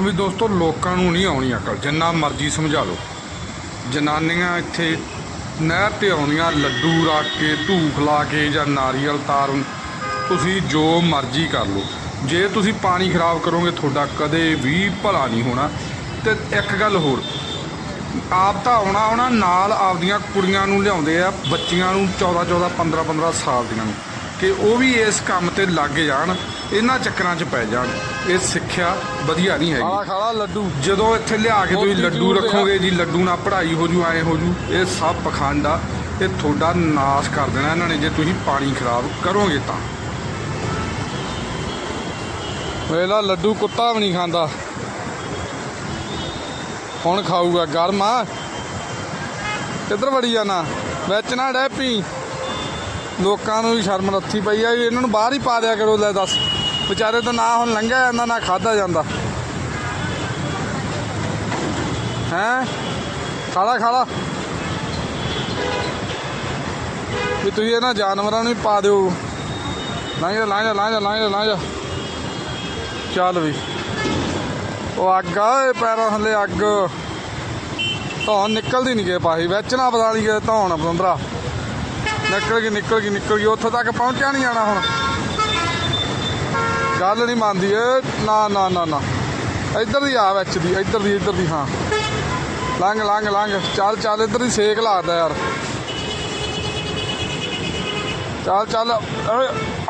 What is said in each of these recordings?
ਹਾਂ ਵੀ ਦੋਸਤੋ ਲੋਕਾਂ ਨੂੰ ਨਹੀਂ ਆਉਣੀ ਅਕਲ, ਜਿੰਨਾ ਮਰਜ਼ੀ ਸਮਝਾ ਲਓ। ਜਨਾਨੀਆਂ ਇੱਥੇ ਨਹਿਰ ਤੇ ਆਉਂਦੀਆਂ ਲੱਡੂ ਰੱਖ ਕੇ, ਧੂਫ ਲਾ ਕੇ ਜਾਂ ਨਾਰੀਅਲ ਤਾਰਨ ਤੁਸੀਂ ਜੋ ਮਰਜ਼ੀ ਕਰ ਲਓ। ਜੇ ਤੁਸੀਂ ਪਾਣੀ ਖਰਾਬ ਕਰੋਗੇ, ਤੁਹਾਡਾ ਕਦੇ ਵੀ ਭਲਾ ਨਹੀਂ ਹੋਣਾ। ਤੇ ਇੱਕ ਗੱਲ ਹੋਰ, ਆਪ ਤਾਂ ਆਉਣਾ ਆਉਣਾ ਨਾਲ ਆਪਦੀਆਂ ਕੁੜੀਆਂ ਨੂੰ ਲਿਆਉਂਦੇ ਆ, ਬੱਚੀਆਂ ਨੂੰ 14 14 15 15 ਸਾਲ ਦੀਆਂ ਨੂੰ। ਕਿ ਉਹ ਵੀ ਇਸ ਕੰਮ ਤੇ ਲੱਗ ਜਾਣ, ਇਹਨਾਂ ਚੱਕਰਾਂ 'ਚ ਪੈ ਜਾਣ। ਇਹ ਸਿੱਖਿਆ ਵਧੀਆ ਨਹੀਂ ਹੈਗੀ। ਖਾਲਾ ਖਾਲਾ ਲੱਡੂ। ਜਦੋਂ ਇੱਥੇ ਲਿਆ ਕੇ ਤੁਸੀਂ ਲੱਡੂ। ਰੱਖੋਗੇ ਜੀ ਲੱਡੂ ਨਾਲ ਪੜ੍ਹਾਈ ਹੋ ਜੂ ਐ ਹੋ ਜੂ ਇਹ ਸਭ ਪਖੰਡ ਆ। ਇਹ ਤੁਹਾਡਾ ਨਾਸ਼ ਕਰ ਦੇਣਾ ਇਹਨਾਂ ਨੇ ਜੇ ਤੁਸੀਂ ਪਾਣੀ ਖਰਾਬ ਕਰੋਗੇ ਤਾਂ। ਵੇਲਾ ਲੱਡੂ ਕੁੱਤਾ ਵੀ ਨਹੀਂ ਖਾਂਦਾ। ਹੁਣ ਖਾਊਗਾ ਗਰਮ ਆ। ਕਿੱਧਰ ਵੜੀ ਜਾਣਾ? ਵਿੱਚ ਨਾ ਡੈ ਪੀ। ਲੋਕਾਂ ਨੂੰ ਵੀ ਸ਼ਰਮ ਰੱਥੀ ਪਈ ਆ ਵੀ ਇਹਨਾਂ ਨੂੰ ਬਾਹਰ ਹੀ ਪਾ ਦਿਆ ਕਰੋ ਲੈ ਦੱਸ। ਵਿਚਾਰੇ ਤਾਂ ਨਾ ਹੁਣ ਲੰਘਿਆ ਜਾਂਦਾ, ਨਾ ਖਾਦਾ ਜਾਂਦਾ। ਹੈ? ਖਾਲਾ ਖਾਲਾ। ਵੀ ਤੁਸੀਂ ਇਹਨਾਂ ਜਾਨਵਰਾਂ ਨੂੰ ਵੀ ਪਾ ਦਿਓ। ਲੰਘ ਜਾ ਲੰਘ ਜਾ ਲੰਘ ਜਾ ਲੰਘ ਜਾ ਲੰਘ ਜਾ। ਚੱਲ ਵੀ। ਉਹ ਅੱਗ ਆ ਪੈਰਾਂ ਥੱਲੇ ਅੱਗ। ਧੌਣ ਨਿਕਲਦੀ ਨਹੀਂ ਗਏ ਪਾਹੀ ਵਿੱਚ ਨਾ ਪਤਾ ਨਹੀਂ ਕਿ ਧੌਣ ਬੰਦਰਾ ਨਿਕਲ ਗਈ ਨਿਕਲ ਗਈ ਨਿਕਲ ਗਈ। ਉੱਥੋਂ ਤੱਕ ਪਹੁੰਚਿਆ ਨਹੀਂ ਜਾਣਾ ਹੁਣ। ਗੱਲ ਨਹੀਂ ਮੰਨਦੀ ਏ। ਨਾ ਨਾ ਨਾ ਨਾ। ਇੱਧਰ ਦੀ ਆ ਵਿੱਚ ਦੀ, ਇੱਧਰ ਦੀ ਇੱਧਰ ਦੀ, ਹਾਂ। ਲੰਘ ਲੰਘ ਲੰਘ। ਚੱਲ ਚੱਲ, ਇੱਧਰ ਦੀ ਸੇਕ ਲਾਦਾ ਯਾਰ। ਚੱਲ ਚੱਲ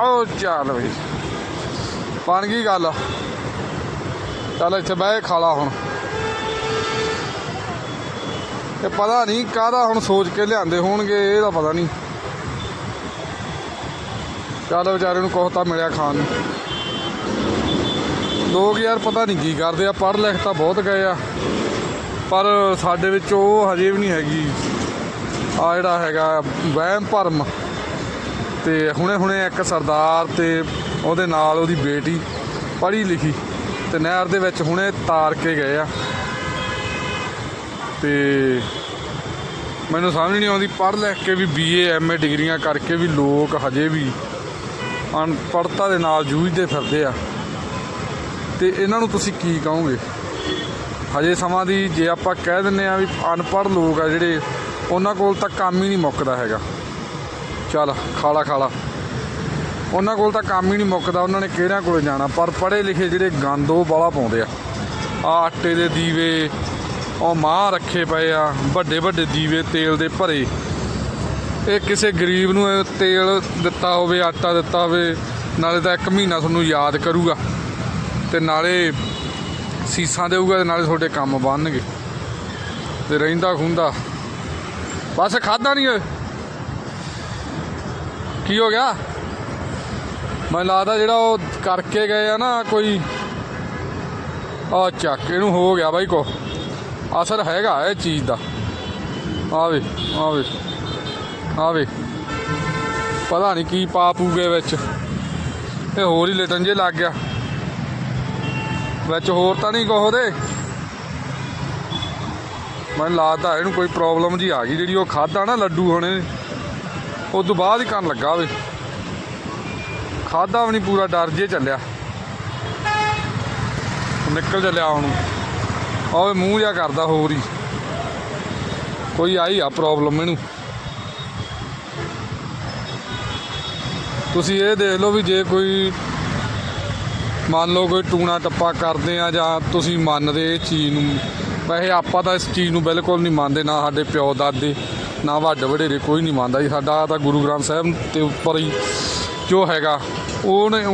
ਓ ਚੱਲ ਬਈ। ਬਣ ਗਈ ਗੱਲ। ਚੱਲ, ਇੱਥੇ ਬਹਿ ਖਾਲਾ ਹੁਣ। ਇਹ ਪਤਾ ਨਹੀਂ ਕਾਹਦਾ ਹੁਣ ਸੋਚ ਕੇ ਲਿਆਂਦੇ ਹੋਣਗੇ ਇਹਦਾ ਪਤਾ ਨਹੀਂ। ਚੱਲ ਵਿਚਾਰੇ ਨੂੰ ਕੁਛ ਤਾਂ ਮਿਲਿਆ ਖਾਣ ਨੂੰ। ਲੋਕ ਯਾਰ ਪਤਾ ਨਹੀਂ ਕੀ ਕਰਦੇ ਆ, ਪੜ੍ਹ ਲਿਖ ਤਾਂ ਬਹੁਤ ਗਏ ਆ। ਪਰ ਸਾਡੇ ਵਿੱਚ ਉਹ ਹਜੇ ਵੀ ਨਹੀਂ ਹੈਗੀ। ਆ ਜਿਹੜਾ ਹੈਗਾ ਵਹਿਮ ਭਰਮ। ਤੇ ਹੁਣੇ ਹੁਣੇ ਇੱਕ ਸਰਦਾਰ ਤੇ ਉਹਦੇ ਨਾਲ ਉਹਦੀ ਬੇਟੀ ਪੜ੍ਹੀ ਲਿਖੀ ਤੇ ਨਹਿਰ ਦੇ ਵਿੱਚ ਹੁਣੇ ਤਾਰ ਕੇ ਗਏ ਆ। ਤੇ ਮੈਨੂੰ ਸਮਝ ਨਹੀਂ ਆਉਂਦੀ, ਪੜ੍ਹ ਲਿਖ ਕੇ ਵੀ ਬੀਏ ਐਮਏ ਡਿਗਰੀਆਂ ਕਰਕੇ ਵੀ ਲੋਕ ਹਜੇ ਵੀ ਅਨਪੜ੍ਹਤਾ ਦੇ ਨਾਲ ਜੂਝਦੇ ਫਿਰਦੇ ਆ। ਤੇ ਇਹਨਾਂ ਨੂੰ ਤੁਸੀਂ ਕੀ ਕਹੋਗੇ? ਹਜੇ ਸਮਾਂ ਦੀ ਜੇ ਆਪਾਂ ਕਹਿ ਦਿੰਨੇ ਆ ਵੀ ਅਨਪੜ੍ਹ ਲੋਕ ਆ ਜਿਹੜੇ, ਉਹਨਾਂ ਕੋਲ ਤਾਂ ਕੰਮ ਹੀ ਨਹੀਂ ਮੁੱਕਦਾ ਹੈਗਾ। ਚੱਲ, ਖਾਲਾ ਖਾਲਾ। ਉਹਨਾਂ ਕੋਲ ਤਾਂ ਕੰਮ ਹੀ ਨਹੀਂ ਮੁੱਕਦਾ, ਉਹਨਾਂ ਨੇ ਕਿਹੜਿਆਂ ਕੋਲ ਜਾਣਾ? ਪਰ ਪੜ੍ਹੇ ਲਿਖੇ ਜਿਹੜੇ ਗੰਦ ਉਹ ਬਾਲਾ ਪਾਉਂਦੇ ਆ। ਆ ਆਟੇ ਦੇ ਦੀਵੇ, ਉਹ ਮਾਂ ਰੱਖੇ ਪਏ ਆ, ਵੱਡੇ ਵੱਡੇ ਦੀਵੇ ਤੇਲ ਦੇ ਭਰੇ। ਇਹ ਕਿਸੇ ਗਰੀਬ ਨੂੰ ਤੇਲ ਦਿੱਤਾ ਹੋਵੇ, ਆਟਾ ਦਿੱਤਾ ਹੋਵੇ, ਨਾਲੇ ਤਾਂ ਇੱਕ ਮਹੀਨਾ ਤੁਹਾਨੂੰ ਯਾਦ ਕਰੂਗਾ। ਤੇ ਨਾਲੇ ਸੀਸਾਂ ਦੇਊਗਾ ਤੇ ਨਾਲੇ ਤੁਹਾਡੇ ਕੰਮ ਬਣਨਗੇ। ਤੇ ਰਹਿੰਦਾ ਖੁੰਦਾ। ਬਸ ਖਾਦਾ ਨਹੀਂ ਓਏ। ਕੀ ਹੋ ਗਿਆ? ਮੈਨੂੰ ਲੱਗਦਾ ਜਿਹੜਾ ਉਹ ਕਰਕੇ ਗਏ ਆ ਨਾ ਕੋਈ ਆ ਚੱਕ, ਇਹਨੂੰ ਹੋ ਗਿਆ ਬਾਈ ਕੋ ਅਸਰ ਹੈਗਾ ਇਹ ਚੀਜ਼ ਦਾ। ਆਵੇ ਆਵੇ ਆਵੇ ਪਤਾ ਨਹੀਂ ਕੀ ਪਾ ਪੂਗੇ ਵਿੱਚ। ਇਹ ਹੋਰ ਹੀ ਲਟਣ ਜੇ ਲੱਗ ਗਿਆ। ਵਿੱਚ ਹੋਰ ਤਾਂ ਨਹੀਂ ਕੋਹ ਦੇ ਮੈਨੂੰ ਲੱਗਦਾ ਇਹਨੂੰ ਕੋਈ ਪ੍ਰੋਬਲਮ ਜੀ ਆ ਗਈ ਜਿਹੜੀ ਉਹ ਖਾਦਾ ਨਾ ਲੱਡੂ ਹੁਣੇ ਉਸ ਤੋਂ ਬਾਅਦ ਹੀ ਕਰਨ ਲੱਗਾ ਵੇ। ਖਾਦਾ ਵੀ ਨਹੀਂ, ਪੂਰਾ ਡਰ ਜੇ ਚੱਲਿਆ। ਨਿਕਲ ਚੱਲਿਆ ਹੁਣ। ਓਏ ਮੂੰਹ ਜਿਹਾ ਕਰਦਾ ਹੋਰ ਹੀ। ਕੋਈ ਆਈ ਆ ਪ੍ਰੋਬਲਮ ਇਹਨੂੰ। ਤੁਸੀਂ ਇਹ ਦੇਖ ਲਓ ਵੀ ਜੇ ਕੋਈ ਮੰਨ ਲਓ ਕੋਈ ਟੂਣਾ ਟੱਪਾ ਕਰਦੇ ਆ ਜਾਂ ਤੁਸੀਂ ਮੰਨਦੇ ਇਹ ਚੀਜ਼ ਨੂੰ, ਵੈਸੇ ਆਪਾਂ ਤਾਂ ਇਸ ਚੀਜ਼ ਨੂੰ ਬਿਲਕੁਲ ਨਹੀਂ ਮੰਨਦੇ, ਨਾ ਸਾਡੇ ਪਿਓ ਦਾਦੇ, ਨਾ ਵੱਡ ਵਡੇਰੇ, ਕੋਈ ਨਹੀਂ ਮੰਨਦਾ ਜੀ। ਸਾਡਾ ਤਾਂ ਗੁਰੂ ਗ੍ਰੰਥ ਸਾਹਿਬ ਤੇ ਉੱਪਰ ਹੀ ਜੋ ਹੈਗਾ ਉਹਨੇ